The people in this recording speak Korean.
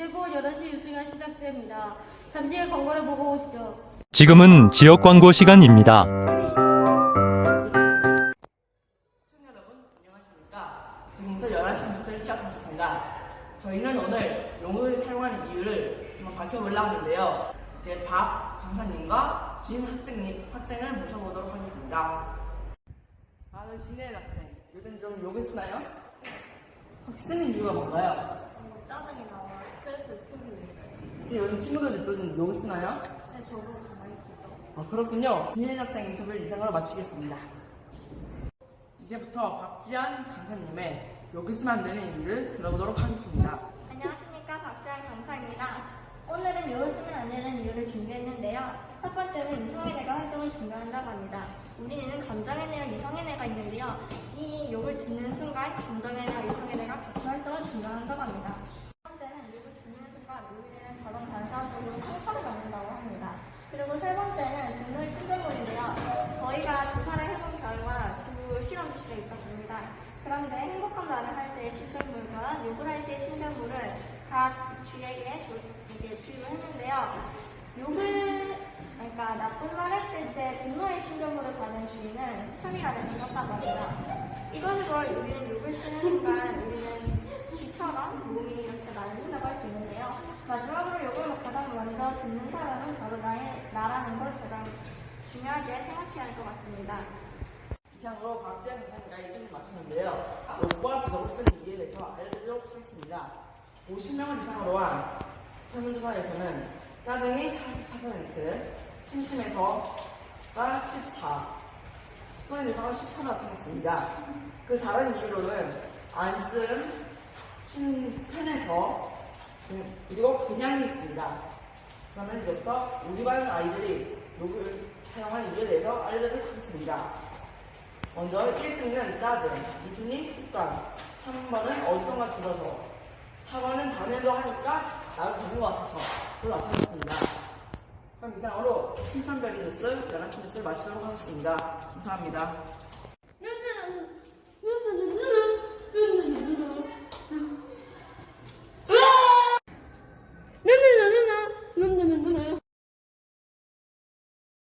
이제 곧 11시 뉴스가 시작됩니다. 잠시 후에 광고를 보고 오시죠. 지금은 지역 광고 시간입니다. 시청자 여러분 안녕하십니까 지금부터 11시 뉴스를 시작하겠습니다 저희는 오늘 용을 사용하는 이유를 한번 밝혀보려고 하는데요 이제 박 강사님과 진 학생님, 학생을 모셔보도록 하겠습니다 아, 네, 진혜 학생 요즘 좀 욕을 쓰나요? 혹시 쓰는 이유가 뭔가요? 짜증이 나와 스트레스 풀리고 혹시 요즘 친구들도 좀 욕을 쓰나요? 네, 저도 가만히 있죠. 아, 그렇군요 진혜 학생 인터뷰를 이상으로 마치겠습니다 이제부터 박지한 강사님의 욕을 쓰면 안 되는 이유를 들어보도록 하겠습니다 안녕하십니까 박지한 강사입니다. 오늘은 욕을 쓰면 안 되는 이유를 준비했는데요. 첫 번째는 이성의 내가 활동을 준비한다고 합니다. 우리는 감정의 내와 이성의 내가 있는데요. 이 욕을 듣는 순간 감정의 내와 이성의 내가 같이 활동을 준비한다고 합니다. 첫 번째는 욕을 듣는 순간 우리는 자동 반사적으로 상처를 받는다고 합니다. 그리고 세 번째는 분노의 충전물인데요. 저희가 조사를 해본 결과 두 실험실에 있었습니다. 그런데 행복한 말을 할 때의 충전물과 욕을 할 때의 충전물을 각 주에게 조- 이게 주입을 했는데요. 욕을 그러니까 나쁜 말 했을 때 분노의 충전물을 받은 주인은 천이라는 죽었다고 합니다. 이것으로 우리는 욕을 쓰는 순간 우리는 쥐처럼 몸이 이렇게 날린다고 할 수 있는데요. 마지막으로 욕을 가장 먼저 듣는 사람은 바로 나의, 나라는 걸 가장 중요하게 생각해야 할 것 같습니다. 이상으로 박지한 강사님과 인터뷰를 마쳤는데요. 욕과 부적을 쓰는 이유에 대해서 알려드리도록 하겠습니다. 50명을 이상으로 한 설문조사에서는 짜증이 44%, 심심해서가 14, 10분 이상은 14 나타났습니다. 그 다른 이유로는 안쓰름, 심편해서 그리고 그냥이 있습니다. 그러면 이제부터 우리 반 아이들이 욕을 사용하는 이유에 대해서 알려드리도록 하겠습니다. 먼저 1순위는 짜증, 2순위 습관, 3번은 어디선가 들어서, 4번은 다음에도 하니까 나를 되는 것 같아서 그걸 나타냈습니다. 그럼 이상으로 신천별이 뉴스, 11시 뉴스를 마치도록 하겠습니다. 감사합니다.